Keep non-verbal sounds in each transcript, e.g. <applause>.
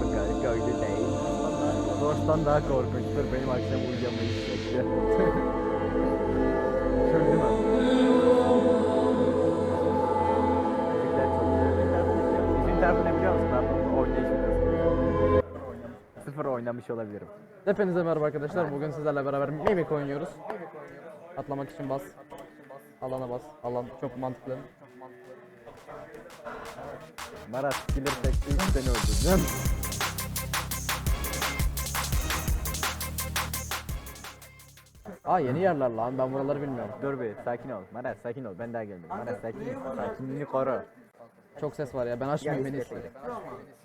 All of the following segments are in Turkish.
bakarık öyle değil. Dosttan daha korkunçtur benim akşam uyuyamayı şekli. Gördün <laughs> mü? Müzikler çok güzel. Bizim tarafı ne biliyor musun? Ben bunu oynayış videosu. Sıfır oynamış olabilirim. Hepinize merhaba arkadaşlar. Bugün sizlerle beraber Mimik oynuyoruz. Atlamak için bas. Alana bas. Alan çok mantıklı. Marat gelirsek ilk seni öldüreceğim. Aa yeni yerler lan. Ben buraları bilmiyorum. Dur bir sakin ol. Marat sakin ol. Ben daha gelmedim. Marat sakin ol. Sakinliğini koru. Çok ses var ya. Ben açmayayım en iyisi.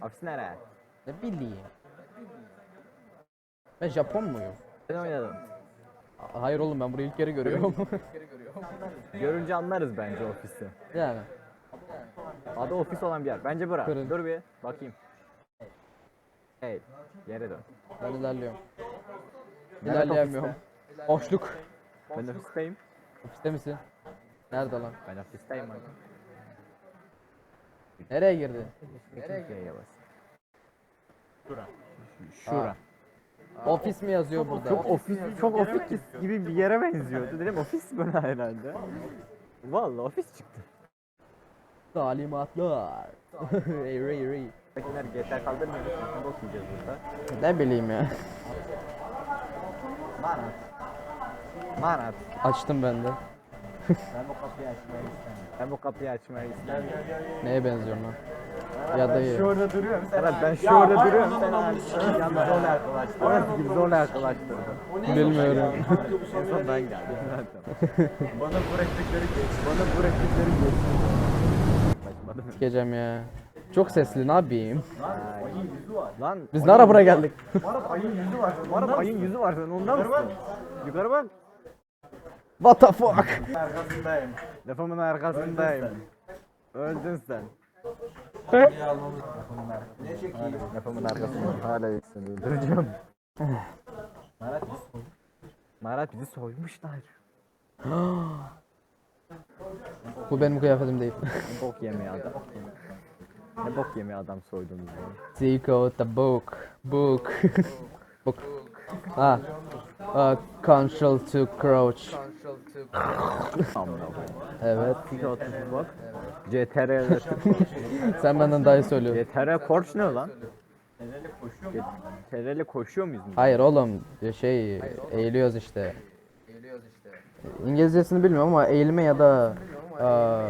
Ofis nere? Ne bileyim. Ben Japon muyum? Ben oynadım. Aa, Hayır oğlum ben burayı ilk kere görüyorum. <laughs> Görünce anlarız bence ofisi. yani. Adı ofis olan bir yer. Bence bura. Kırın. Dur bir bakayım. Hey, yere dön. Ben ilerliyorum. Nerede İlerleyemiyorum. Boşluk. Ben ofisteyim. Ofiste misin? Nerede lan? Ben ofisteyim abi. Nereye girdi? Nereye? Şura. Şura. Ofis mi yazıyor burada? Çok ofis, çok ofis gibi bir yere benziyordu. Dedim ofis bana herhalde. Vallahi ofis çıktı. Talimatlar. Ey ey ey. Tekiler GTA kaldırmıyor. Burada? Ne bileyim ya. Marat. Marat. Açtım ben de. Ben bu kapıyı açmayı istemiyorum. Ben bu kapıyı açmayı istemiyorum. Neye benziyor lan? Ya dayı. Şurada duruyorum. Serhat ben şurada duruyorum. Sen yanında zorla yaklaştırdın. Orası gibi zorla yaklaştırdın. Bilmiyorum. En son ben geldim zaten. Bana bu replikleri geç. Bana bu replikleri geç. Mı? Sikeceğim ya. Çok sesli ne yapayım? Lan Biz ne ara buraya geldik? Marap ayın yüzü var. Marap ayın yüzü var. Sen ondan mısın? Yukarı bak. What the fuck? Arkasındayım. Lafımın arkasındayım. Öldün sen. Ne çekeyim? Lafımın arkasındayım. Hala seni öldüreceğim. Marat Marat bizi soymuşlar. Bu benim kıyafetim değil. Bok yemeye adam. Ne bok yemeye adam soydunuz beni. Zico the book. Book. book. Ha. Uh, control to crouch. Evet. Otuz bak. CTRL Sen benden daha iyi söylüyorsun. CTRL Korç ne lan? CTRL koşuyor muyuz? biz? Hayır oğlum şey eğiliyoruz işte. İngilizcesini bilmiyorum ama eğilme ya da aa,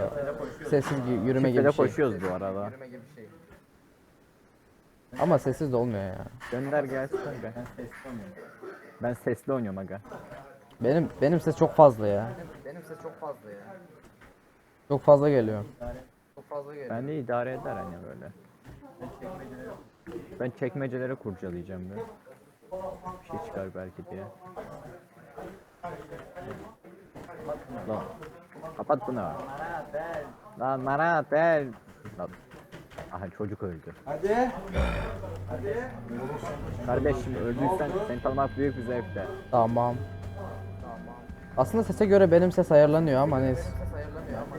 sessiz yürüme gibi Şifrede bir şey. koşuyoruz bu arada. Ama sessiz de olmuyor ya. Gönder gelsin be. Ben sesli oynuyorum aga. Benim benim ses çok fazla ya. Benim ses çok fazla ya. Çok fazla geliyor. Çok fazla geliyor. Ben de idare eder hani böyle. Ben çekmecelere kurcalayacağım be. Bir şey çıkar belki diye. Lan. Kapat bunu. Lan Marat el. Lan. Aha çocuk öldü. Hadi. Hadi. Kardeşim öldüysen seni tanımak büyük bir zevkte. Tamam. Aslında sese göre benim ses ayarlanıyor ama neyse. Ses ayarlamıyor ama.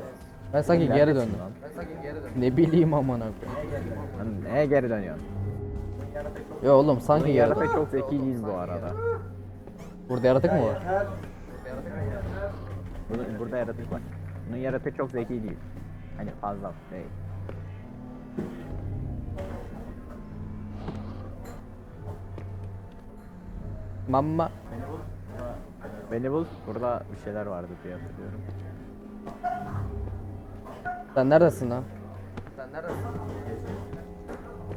Ben sanki geri Neredesin döndüm. lan? Ben sanki geri dön. Ne bileyim amına koyayım. Neye geri dönüyorsun? Yo oğlum sanki geri Yaratık döndüm. çok zeki değil bu arada. Burada yaratık mı var? Burada, burada yaratık var. Bunun yaratığı çok zeki değil. Hani fazla değil. Mamma. Beni bul. Burada bir şeyler vardı diye hatırlıyorum. Sen neredesin lan? Sen neredesin?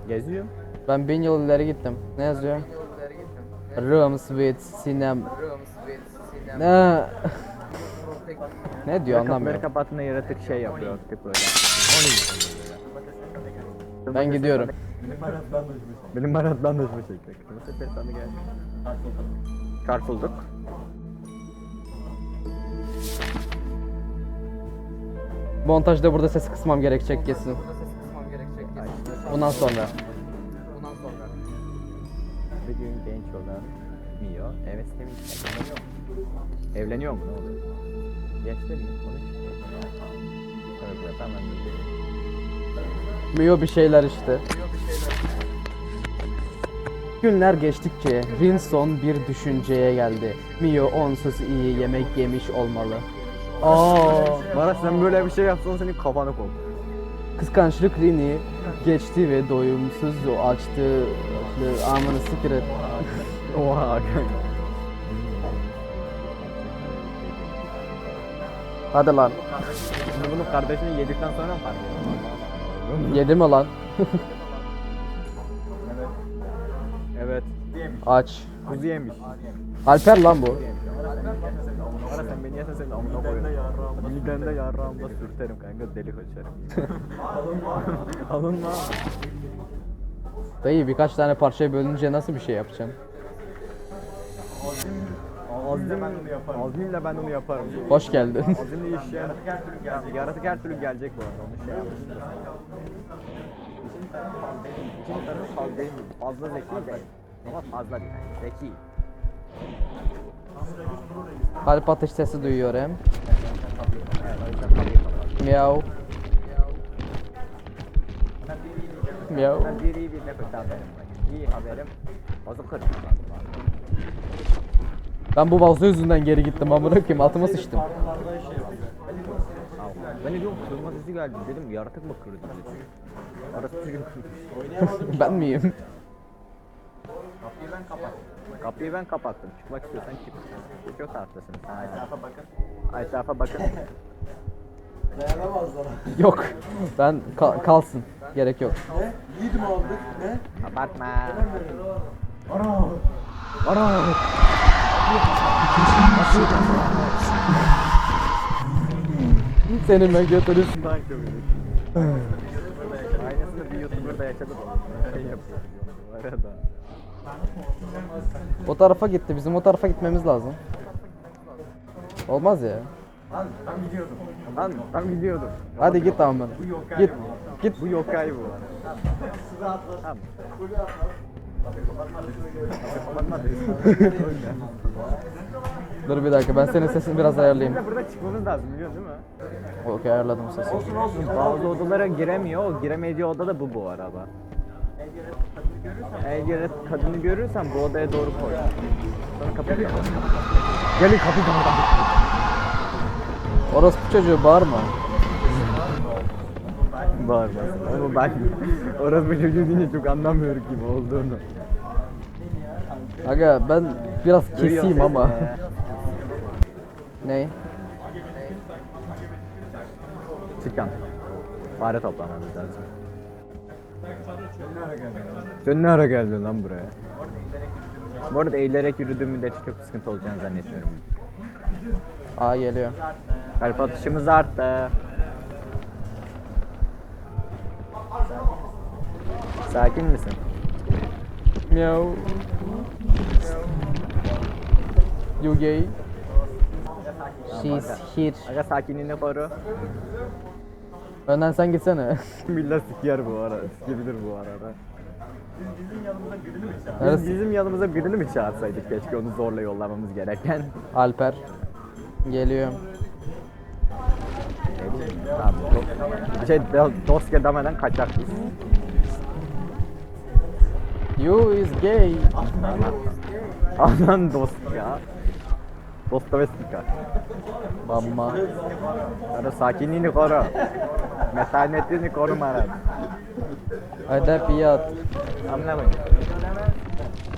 Geziyorum. Ben bin yıl ileri gittim. Ne yazıyor? Rooms with sinem. Rooms with Sinem. Ne? Ne diyor Kapıları anlamıyorum. kapattığında yaratık şey yapıyor. Tip böyle. Ben gidiyorum. Benim marattan da düşmüş çekecek. Bu sefer sana gel. Çarpıldık. Montajda burada ses kısmam gerekecek kesin. burada ses kısmam gerekecek. kesin. Bundan sonra. Bundan sonra. Bir gün genç olan Mio evet sevmiş. Evleniyor mu? Evleniyor mu ne oluyor? Gençler mi? Konuş. Evet tamam. Mio bir şeyler işte. Günler geçtikçe Rinson bir düşünceye geldi. Mio onsuz iyi yemek yemiş olmalı. Aa, Bana sen böyle bir şey yapsan senin kafanı kop. kıskançlık Rini geçti ve doyumsuz açtı. Amını siktir et. <laughs> Oha. Hadi lan. Bunu kardeşini yedikten sonra mı fark ediyorsun? Yedi mi lan? Evet. Aç. Kuzu yemiş. Alper lan bu. Bana sen beni yesen senin amına koyarım. Midende yarrağımda sürterim kanka delik açarım. <laughs> Alınma. Dayı birkaç tane parçaya bölünce nasıl bir şey yapacaksın? Azim, azimle ben onu yaparım. Hoş geldin. Azimle işleyen yaratık her türlü gelecek bu arada. Onu şey. İkinci tarafı fazla değil. Fazla zeki değil. Ama fazla değil. Yani zeki. Kalp atış sesi duyuyorum. Miau. Miau. Ben bir iyi bir de kötü haberim. İyi haberim. Bazı kırık. Ben bu vazo yüzünden geri gittim amına koyayım altıma sıçtım. Ben ne diyorum kırılma sesi geldi dedim yaratık mı kırdı dedi. Arası kırmış. <laughs> ben miyim? Kapıyı ben kapattım. Çıkmak istiyorsan çık. Çok. Sen etrafa bakın. Etrafa bakın. <laughs> Yok. Ben kal- kalsın. Gerek yok. Kapatma. Ara. Ara. Senin ben götürürsün. Aynısını bir YouTuber'da yaşadım. Bu arada. O tarafa gitti. Bizim o tarafa gitmemiz lazım. Olmaz ya. Lan ben gidiyordum. Hadi git amına. Git. Git. Bu yokay bu. Tamam. Kapatmadı. <laughs> Dur bir dakika ben senin sesini biraz ayarlayayım. Burada çıkmamız lazım biliyorsun değil mi? Okey ayarladım sesi. Bazı odalara giremiyor. O giremediği oda da bu bu araba. Eğer kadını görürsen bu odaya doğru koy. Sonra kapıyı kapat. Gelin kapıyı kapat. Orospu çocuğu bağırma. Bağırmasın. Ama ben orası bu çocuğu deyince çok anlamıyorum gibi olduğunu. Aga ben biraz keseyim ama. Ne? Çıkan. Fare toplamamız lazım. Sen ne ara geldin lan buraya? Bu arada eğilerek yürüdüğüm müddetçe çok sıkıntı olacağını zannetmiyorum. Aa geliyor. Kalp atışımız arttı. Sakin misin? Miau. You gay? She's here. Aga sakinliğini koru. Önden sen gitsene. <laughs> Millet siker bu arada. Sikebilir bu arada. Biz Neresi? bizim yanımıza birini mi çağırsaydık keşke onu zorla yollamamız gereken. Alper. Geliyor. Tamam. Şey dost demeden kaçak biz. You is gay. Anan dost ya. Dost ve sika. Bamma. Sonra sakinliğini koru. Metanetini koru Marat. Hadi piyat. Anlamayın.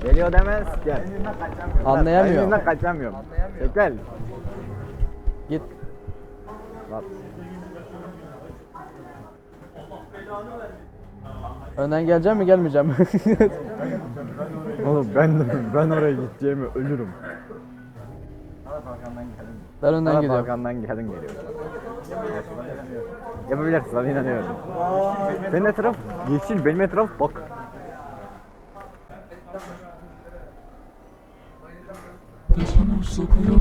Geliyor demez gel. Anlayamıyor. Ben yüzünden kaçamıyorum. Çekil. Git. Bak. Önden geleceğim mi gelmeyeceğim mi? <laughs> Oğlum ben ben oraya gideceğimi ölürüm. Ben önden Bana gidiyorum. Balkan'dan gelin geliyor. Yapabilirsin sana inanıyorum. Senin etraf yeşil, benim etraf bak.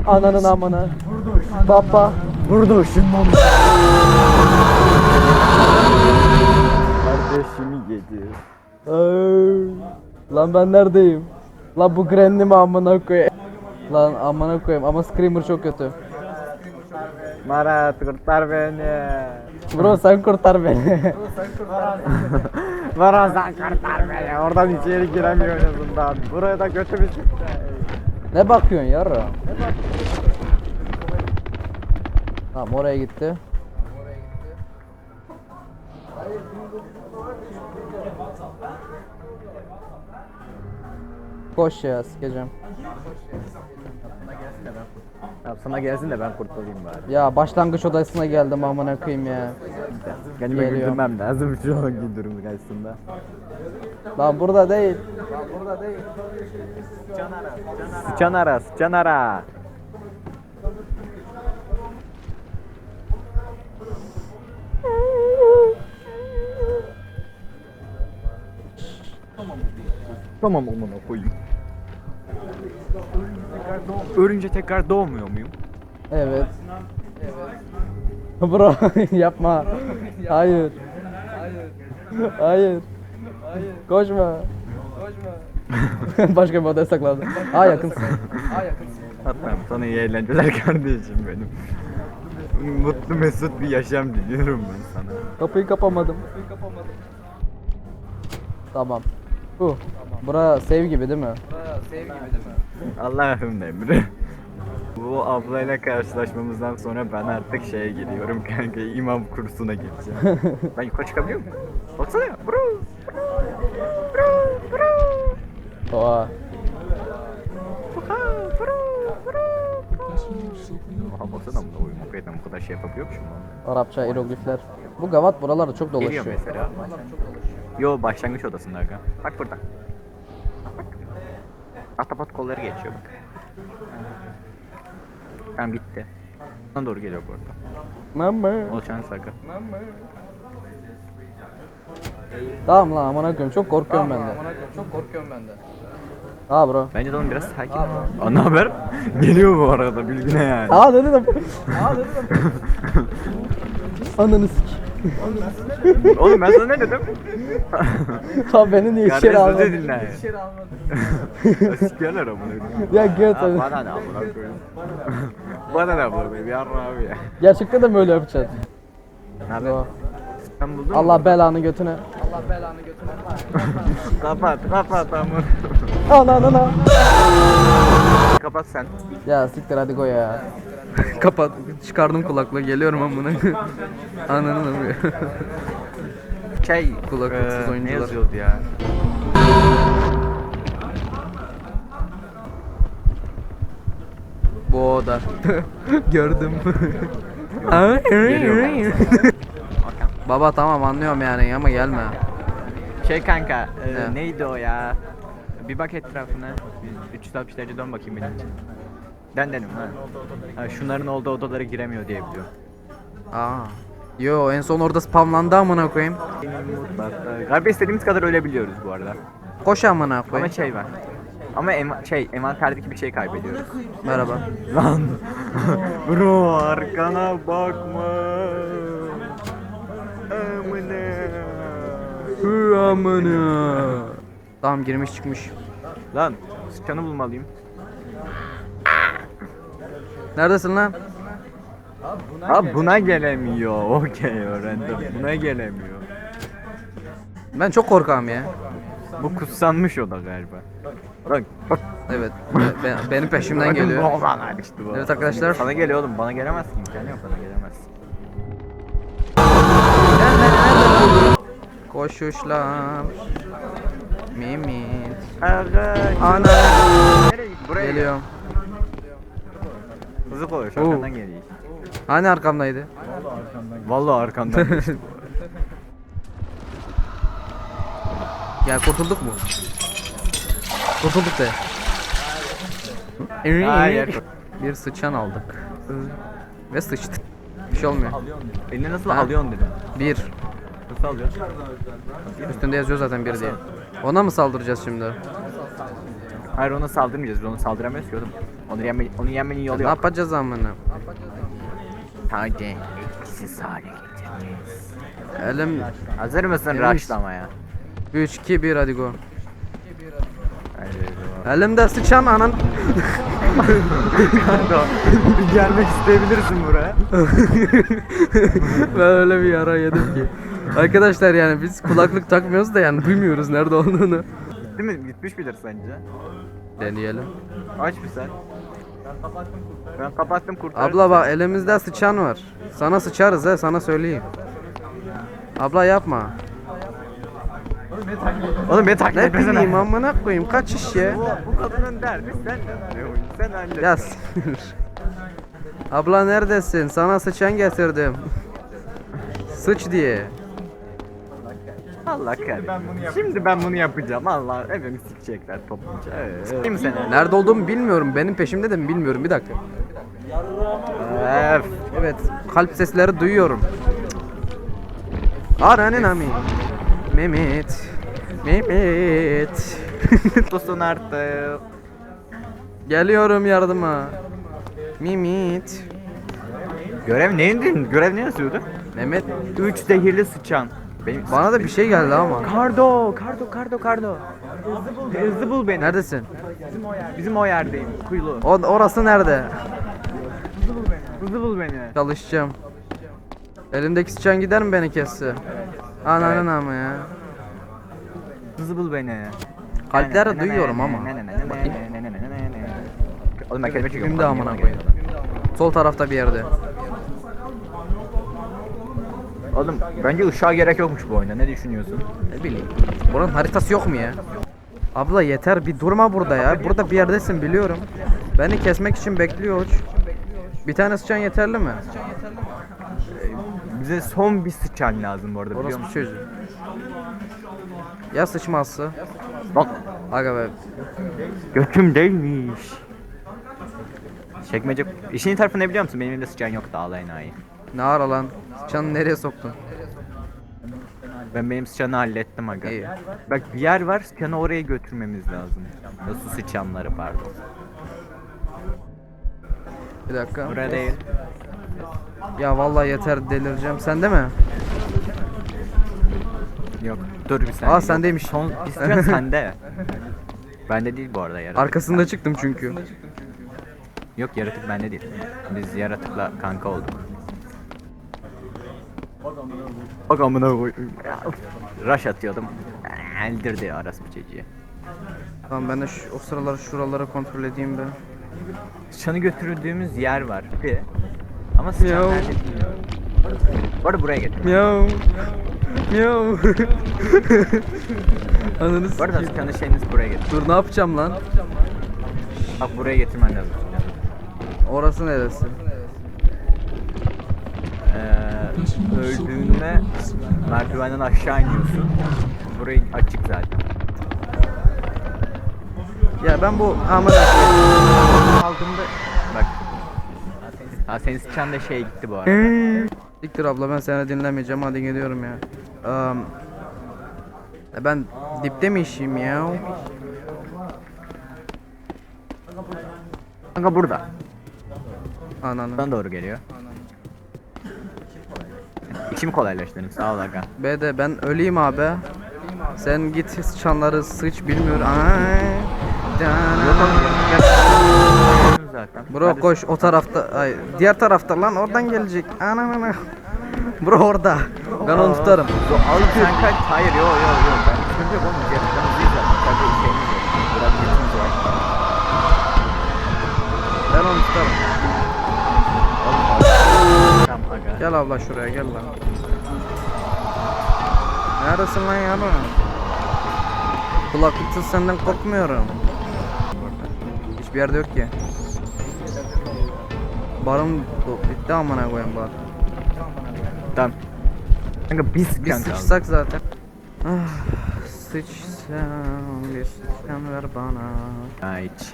Ananın amına. Baba. Burada ışınlanmış. Kardeşimi yedi. Lan ben neredeyim? Lan bu Granny mi amına koyayım? Lan amına koyayım ama Screamer çok kötü. Marat kurtar beni. Bro sen kurtar beni. <laughs> Varazdan kurtar beni. Oradan içeri giremiyor en azından. Buraya da götümüz Ne bakıyorsun yarra? Tamam oraya gitti. Koş ya sikeceğim. Sana gelsin de ben kurtulayım bari. Ya başlangıç odasına geldim amına koyayım ya. Kendime Geliyor. güldürmem lazım şu anki durum karşısında. Lan burada değil. Canara, canara. Tamam amına koyayım. Ölünce tekrar doğmuyor muyum? Evet. Bro <laughs> yapma. Hayır. Hayır. Koşma. Koşma. <laughs> Başka bir odaya saklandı. Aa yakınsın. Hatta sana iyi eğlenceler <laughs> kardeşim benim. Mutlu mesut bir yaşam diliyorum ben sana. Kapıyı kapamadım. Tamam. Bu. Bura sev gibi değil mi? Sev gibi değil mi? Allah'ım emri. Bu ablayla karşılaşmamızdan sonra ben artık şeye gidiyorum kanka imam kursuna gideceğim. <laughs> ben yukarı çıkabiliyor muyum? Baksana. Bro. Bro. Bro. Oha. Aha baksana bu oyun hakikaten bu kadar şey yapabiliyormuşum lan. Arapça hieroglifler. Bu gavat buralarda çok Geliyor dolaşıyor. mesela. Yo başlangıç odasında aga. Bak burada. Atapat kolları geçiyor bak. Tamam gitti. Bana doğru geliyor bu arada. Mama. Ol şans aga. Tamam lan amına koyayım çok korkuyorum ben de. Amına koyayım, Çok korkuyorum ben de. Ha bro. Bence de onun biraz sakin. Aa, ne haber? <laughs> Geliyor bu arada bilgine yani. Aa dedim. Aa dedim. Ananı <laughs> sik. Oğlum ben sana ne dedim? <laughs> Lan beni niye içeri Kardeş sözü dinle. Sikerler amına koyayım. Ya göt. Ha, Bana ne amına koyayım. Bana ne amına koyayım yarra abi ya. Gerçekten de mi öyle yapacağız? Ne haber? Yo. Sen buldun mu? Allah belanı götüne. Allah belanı götüne. <laughs> Kapat kapat amına. Ana ana ana. Kapat sen. Ya siktir hadi koy ya. <laughs> Kapat. Çıkardım kulaklığı geliyorum amına. Ananı Şey, <laughs> Kulaklıksız ne oyuncular. yazıyordu ya? Bu oda. <laughs> Gördüm. Baba tamam anlıyorum yani ama gelme. Şey kanka, eee, Ne? neydi o ya? Bir bak etrafına. 360 derece dön bakayım benim için. Ben dedim ha. ha. Şunların olduğu odalara giremiyor diye biliyorum. Aa. Yo en son orada spamlandı amına koyayım. Galiba istediğimiz kadar ölebiliyoruz bu arada. Koş amına Ama koyayım. şey var. Ama ema şey envanterdeki bir şey kaybediyoruz. Merhaba. Lan <laughs> bro arkana bakma. Amına. Hı amına. Tamam girmiş çıkmış. Lan sıçanı bulmalıyım. Neredesin lan? Abi buna gelemiyor. <laughs> Okey öğrendim. Buna gelemiyor. Ben çok korkağım ya. Bu kutsanmış o da galiba. Bak. Evet. be- be- benim peşimden geliyor. Bu. Evet arkadaşlar. Sana geliyor oğlum. Bana gelemez ki. İmkanı yok bana gelemez. Koşuşlar. Mimit. Aga. Ana. Nereye gitti? Buraya gel. Geliyorum. Hızlı. Oo. Arkandan geliyor. Hani arkamdaydı? Vallahi arkandan <laughs> geçti. Ya kurtulduk mu? Kurtulduk de. Hayır. Bir sıçan aldık. Ve sıçtık. Bir şey olmuyor. Eline nasıl Ha. alıyorsun dedim. Bir. Nasıl alıyorsun? Üstünde yazıyor zaten bir diye. Ona mı saldıracağız şimdi? Hayır ona saldırmayacağız. Biz onu saldıramıyoruz ki oğlum. Onu, yenme, onu yenmenin yolu Ne yok. yapacağız amına? Hadi etkisiz hale getireceğiz. Elim Hazır mısın Emin misin? rushlamaya? 3 2 1 hadi go. Hadi. Elimde sıçan anan. Bir <laughs> gelmek isteyebilirsin buraya. <laughs> ben öyle bir yara yedim ki. Arkadaşlar yani biz kulaklık takmıyoruz da yani duymuyoruz nerede olduğunu. Gitti mi? Gitmiş midir sence? Deneyelim. Aç bir sen. Ben kapattım kurtardım. Abla bak elimizde sıçan var. Sana sıçarız he sana söyleyeyim. Abla yapma. Oğlum beni taklit Ne etmesene. bileyim amına koyayım kaç iş ya. Bu, bu kadının derdi sen de. Sen hallet. Ya sinir. <laughs> Abla neredesin? Sana sıçan getirdim. <laughs> Sıç diye. Allah kahretsin. Şimdi ben bunu yapacağım. Allah evimi sikecekler toplumca. Sikeyim seni. Nerede olduğumu bilmiyorum. Benim peşimde de mi bilmiyorum. Bir dakika. Öf. Evet. Kalp sesleri duyuyorum. Aranın ami. Mehmet. Mehmet. <laughs> Susun artık. Geliyorum yardıma. Mehmet. Görev neydi? Görev ne yazıyordu? Mehmet. Üç zehirli sıçan. Benim... Bana da bir şey geldi ama. Kardo, kardo, kardo, kardo. Hızlı bul beni. Neredesin? Bizim o yerdeyim. Kuyulu. O, orası nerede? Hızlı bul beni. Çalışacağım. Elimdeki sıçan gider mi beni kesse? Ananın ama ya. Hızlı bul beni. Kalpleri duyuyorum ama. Oğlum ben kelime amına koyayım? Sol tarafta bir yerde. Oğlum bence ışığa gerek yokmuş bu oyunda. Ne düşünüyorsun? Ne bileyim. Buranın haritası yok mu ya? Abla yeter bir durma burada ya. Burada bir yerdesin biliyorum. Beni kesmek için bekliyor. Bir tane sıçan yeterli mi? Bize son bir sıçan lazım bu arada biliyor musun? çocuğu. Ya sıçmazsa? Bak Aga be. götüm değilmiş. Çekmece... İşin tarafı ne biliyor musun? Benim elimde sıçan yoktu ağlayın ayı. Ne ara lan? Sıçanı nereye soktun? Ben benim sıçanı hallettim aga. İyi. Bak bir yer var sıçanı oraya götürmemiz lazım. Nasıl sıçanları pardon. Bir dakika. Buraya değil. Ya vallahi yeter delireceğim. Sende mi? Yok dur bir saniye. Aa, sendeymiş. Son bir sıçan <laughs> sende. Bende değil bu arada yaratık. Arkasında çıktım çünkü. Yok yaratık bende değil. Biz yaratıkla kanka olduk. Bak amına koyayım. Rush atıyordum. Eldirdi arası bir çocuğu. Tamam ben de şu, o sıralar şuraları kontrol edeyim be. Sıçanı götürdüğümüz yer var. Bir. Ama sıçan Miau. nerede bilmiyorum. Bu arada buraya getir. Miau. Miau. <laughs> Ananı Bu arada sikeyim. sıçanı şeyiniz buraya getir. Dur ne yapacağım lan? Bak buraya getirmen lazım. Orası neresi? Ee, öldüğünde merdivenden aşağı iniyorsun. Burayı açık zaten. Ya ben bu amına Aldığımda bak. Ha senin sıçan da şey gitti bu arada. Siktir abla ben seni dinlemeyeceğim hadi gidiyorum ya. E ben dipte mi işeyim ya? Kanka burada. Ananı. Bana doğru geliyor. İçimi kolaylaştırdın sağ ol aga. Be de ben öleyim abi. Sen git sıçanları sıç bilmiyor. Ay. Zaten. Bro Hadi koş o tarafta. Ay diğer tarafta lan oradan gelecek. Ananı. Bro orada. Ben onu tutarım. Yo, Oğlum sen kaç? Hayır yo yo yo. Ben sıkıntı yok oğlum. Yapacağımız değil zaten. Sadece şeyimiz yok. Biraz yetimiz var. Ben onu tutarım. Gel abla şuraya gel lan. Neredesin lan yavrum? Kulaklıksız senden korkmuyorum. Hiçbir yerde yok ki. Barım bitti amına koyayım bar. Tamam. Kanka biz Biz sıçsak zaten. Ah, sıçsam bir sıçan ver bana. Hiç.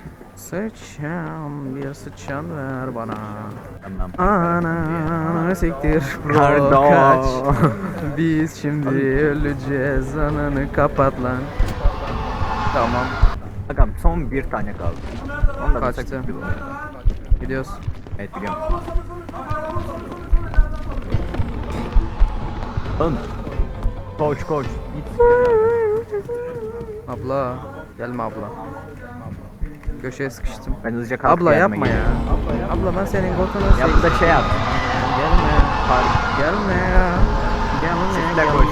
Sıçan bir sıçan ver bana. Ananı siktir bro kaç Biz şimdi öleceğiz ananı kapat lan Tamam Agam son bir tane kaldı. Onu da Kaçtı? gidiyoruz Evet biliyorum. Oğlum. Koş. Git. Abla gelme abla Köşeye sıkıştım Ben hızlıca kalkıp Abla yardıma yapma ya geliyorum. Abla ben senin gotuna Ya seyim bu da şey yap. Gelme Pardon. Gelme ya Gelme bekle koş.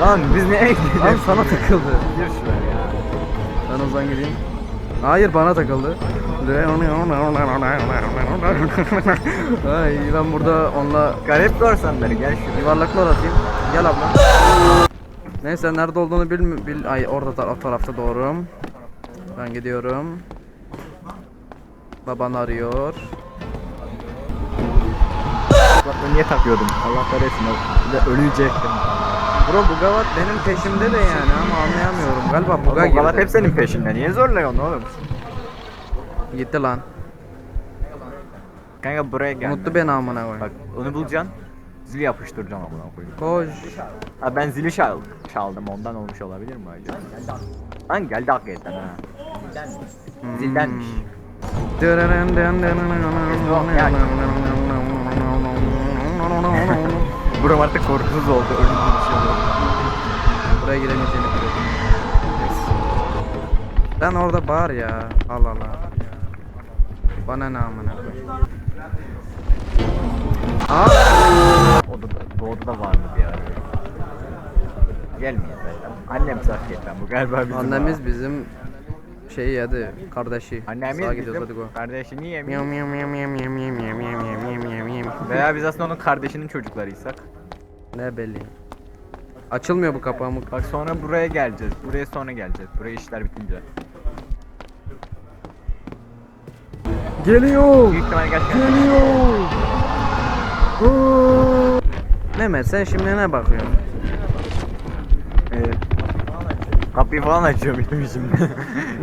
Lan biz neye gidiyoruz? Lan sana takıldı. Gir şuraya ya. Ben o zaman gireyim. Hayır bana takıldı. Ay ben burada onunla Garip korsanları gel şuraya. yuvarlaklar atayım. Gel abla. Neyse nerede olduğunu bil, bil ay orada tar- o tarafta doğru. Ben gidiyorum. Baban arıyor. Bak ben niye takıyordum? Allah kahretsin. Bir de ölecektim. Bro bu gavat benim peşimde de yani ama anlayamıyorum. Galiba buga girdi. hep senin peşinde. Niye zorluyorsun oğlum? Gitti lan. Kanka buraya gel. Unuttu beni amına koy. Bak onu bulacaksın. Zili yapıştıracaksın amına koyayım. Koş. Ha ben zili çal çaldım ondan olmuş olabilir mi acaba? Lan geldi hakikaten ha. Zildenmiş. <laughs> Buram artık korkusuz oldu. Ölüm bir şey oldu. Buraya giremeyeceğini biliyordum. Ben orada bağır ya. Allah Allah. Bana ne amına koy. Aa! O da doğuda da vardı bir ara. Gelmiyor zaten. Annem zaten bu galiba bizim. Annemiz bizim şey yedi kardeşi. Annemiz Sağa gidiyoruz hadi bizim go. kardeşini Miyav yemiyor. miyav miyav miyav miyav miyav miyav miyav miyav miyav miyav miyav. Veya biz aslında onun kardeşinin çocuklarıysak. Ne belli. Açılmıyor bu kapağımı. Bak sonra buraya geleceğiz. Buraya sonra geleceğiz. Buraya işler bitince. Geliyor. Büyük ihtimalle gerçekten. Geliyor. Mehmet sen şimdi ne bakıyorsun? Ee, kapıyı falan açıyormuştum şimdi.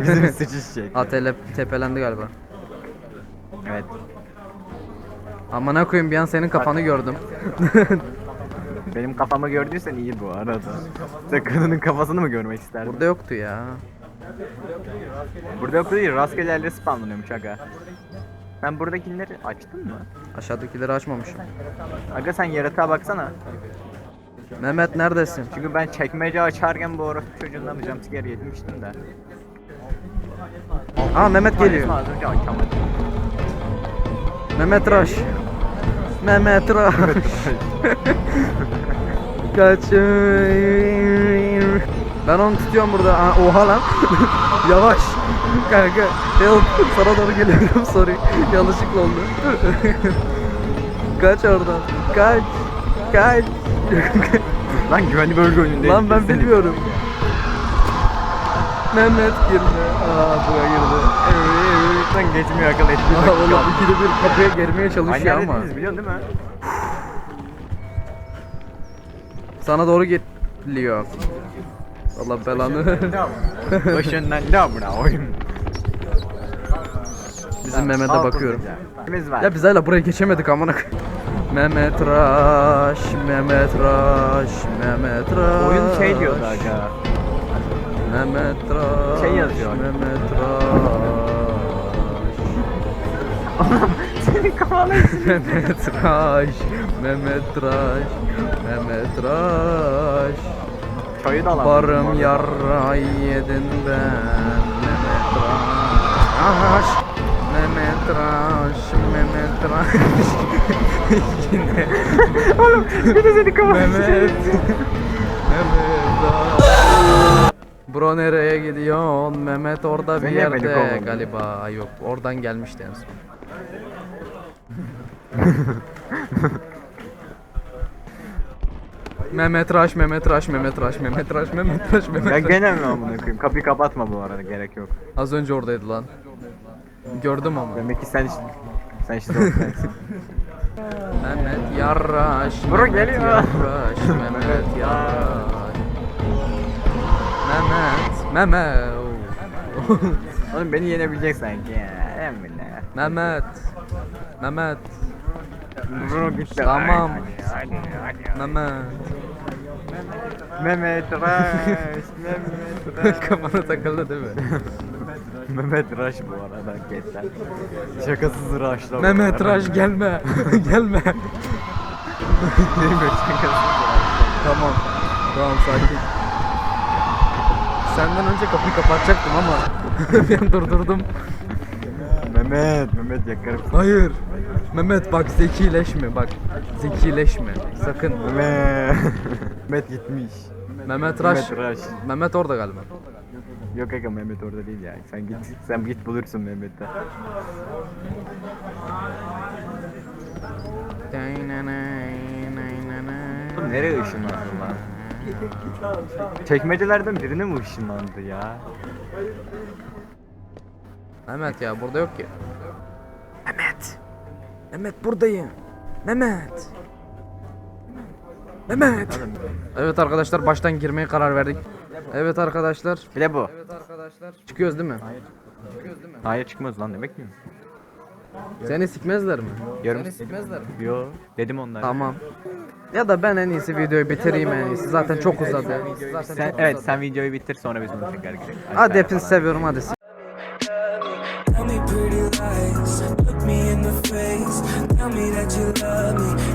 <laughs> Bizim <laughs> sıçış şey. Atele tepelendi galiba. Evet. Amına koyayım bir an senin kafanı gördüm. <laughs> Benim kafamı gördüysen iyi bu arada. Sen kadının kafasını mı görmek isterdin? Burada yoktu ya. Burada yok değil, rastgele elde spawnlanıyormuş aga. Sen buradakileri açtın mı? Aşağıdakileri açmamışım. Aga sen yaratığa baksana. Mehmet neredesin? Çünkü ben çekmece açarken bu orospu çocuğundan bir jumpscare yemiştim de. Aa Mehmet geliyor. Tanesini Az önce açamadım. Mehmet Raş. Mehmet Raş. <laughs> Kaç. Ben onu tutuyorum burada. Aa, oha lan. <laughs> Yavaş. Kanka. Help. Sana doğru geliyorum. Sorry. Yanlışlıkla oldu. Kaç oradan. Kaç. Kaç. Lan güvenli bölge önündeyim. lan ben bilmiyorum. Mehmet girdi. Aa buga girdi. Sen geçmiyor akıl Aa, etmiyor. oğlum ikide bir kapıya girmeye çalışıyor Anne ama. dediniz biliyorsun değil mi? Sana doğru geliyor. Allah belanı. Başından ne amına oyun. Bizim Mehmet'e bakıyorum. hızlıca. Kimiz var? Ya biz hala buraya geçemedik amına Mehmet Raş, Mehmet Raş, Mehmet Raş. Oyun şey diyordu aga. Mehmet Raş. Şey yazıyor. Mehmet Raş. Senin kafana <laughs> Mehmet Raş, Mehmet Raş, Mehmet Raş. Çayı da alamadım. Barım orada. yarra yedin ben Mehmet Raş Mehmet Raş Mehmet Raş <laughs> Yine. Oğlum bir de senin kafana Mehmet. Mehmet. Raş Bro nereye gidiyorsun? Mehmet orada bir yerde galiba. Yok oradan gelmişti en son <laughs> Mehmet Raş, Mehmet Raş, Mehmet Raş, Mehmet Raş, Mehmet Raş, Mehmet Ya Raş. gene mi amına koyayım? Kapıyı kapatma bu arada gerek yok. Az önce oradaydı lan. Gördüm ama. Demek ki sen sen şizofrensin. <laughs> Mehmet Yarraş. Bro Mehmet geliyor. Yarraş. Mehmet <laughs> Yarraş. Mehmet. Mehmet. Oğlum beni yenebilecek sanki ya. Emine. Mehmet. Mehmet. Bunu güçle. Tamam. Hadi hadi hadi. Mehmet. Raş. Mehmet Raş. <laughs> Kafana takıldı değil mi? Mehmet Raş bu arada hakikaten. Şakasız Raş'la. Mehmet. Raş gelme. <laughs> gelme. Şakasız Raş'la. Tamam. Tamam sakin. Senden önce kapıyı kapatacaktım ama <laughs> ben durdurdum. Mehmet, Mehmet yakarım. Hayır. Mehmet bak zekileşme bak. Zekileşme. Sakın. Mehmet gitmiş. Mehmet Raş. Mehmet Raş. Mehmet orada galiba. Yok kanka Mehmet orada değil ya. Sen git sen git bulursun Mehmet'i. Oğlum nereye ışınlandı lan? Çekmecelerden birine mi ışınlandı ya? Mehmet ya burada yok ki. Mehmet. Mehmet buradayım. Mehmet. Mehmet. Evet arkadaşlar baştan girmeye karar verdik. Evet arkadaşlar. Bir de bu. Evet arkadaşlar. Çıkıyoruz değil mi? Çıkıyoruz değil mi? Hayır çıkmaz lan demek mi? Seni sikmezler mi? Yarım. Seni sikmezler mi? Yo dedim onlar. Tamam. Ya da ben en iyisi videoyu bitireyim en iyisi. Zaten çok uzadı. Zaten Sen, çok evet uzadı. sen videoyu bitir sonra biz bunu tekrar girelim. Hadi hepinizi seviyorum hadi. You love me,